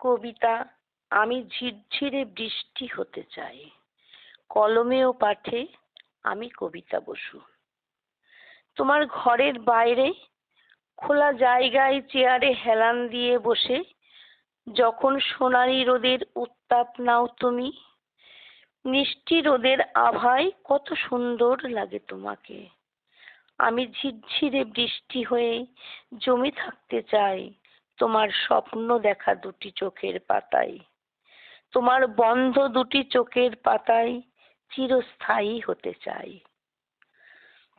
কবিতা, আমি ঝিরঝিরে বৃষ্টি হতে চাই। কলমে ও পাঠে আমি কবিতা বসু। তোমার ঘরের বাইরে খোলা জায়গায় চেয়ারে হেলান দিয়ে বসে, যখন সোনালি রোদের উত্তাপ নাও তুমি, মিষ্টি রোদের আভায় কত সুন্দর লাগে তোমাকে। আমি ঝিরঝিরে বৃষ্টি হয়ে জমে থাকতে চাই তোমার স্বপ্ন দেখা দুটি চোখের পাতায়। তোমার বন্ধ দুটি চোখের পাতায় চিরস্থায়ী হতে চাই।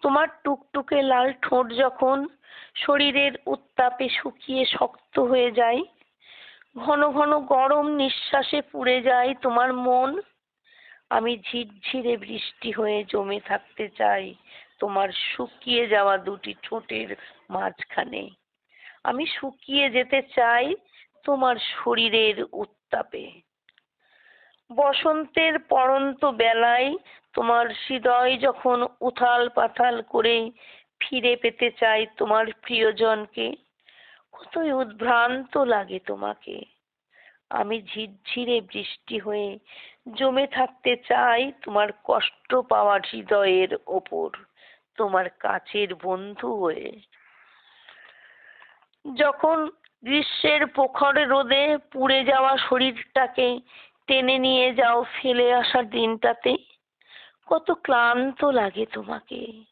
তোমার টুকটুকে লাল ঠোঁট যখন শরীরের উত্তাপে শুকিয়ে শক্ত হয়ে যায়, ঘন ঘন গরম নিঃশ্বাসে পুড়ে যায় তোমার মন। আমি ঝিরঝিরে বৃষ্টি হয়ে জমে থাকতে চাই তোমার শুকিয়ে যাওয়া দুটি ঠোঁটের মাঝখানে। আমি শুকিয়ে যেতে চাই তোমার শরীরের উত্তাপে। বসন্তের পড়ন্ত বেলায় তোমার হৃদয় যখন উথাল পাথাল করে ফিরে পেতে চাই তোমার প্রিয়জনকে, কতই উদ্ভ্রান্ত লাগে তোমাকে। আমি ঝিরঝিরে বৃষ্টি হয়ে জমে থাকতে চাই তোমার কষ্ট পাওয়া হৃদয়ের ওপর, তোমার কাছের বন্ধু হয়ে। যখন গ্রীষ্মের প্রখর রোদে পুড়ে যাওয়া শরীরটাকে টেনে নিয়ে যাও ফেলে আসা দিনটাতে, কত ক্লান্ত লাগে তোমাকে।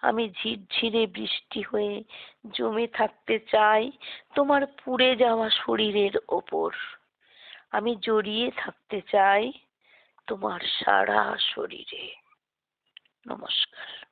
আমি ঝিরঝিরে বৃষ্টি হয়ে জমে থাকতে চাই তোমার পুড়ে যাওয়া শরীরের ওপর। আমি জড়িয়ে থাকতে চাই তোমার সারা শরীরে। নমস্কার।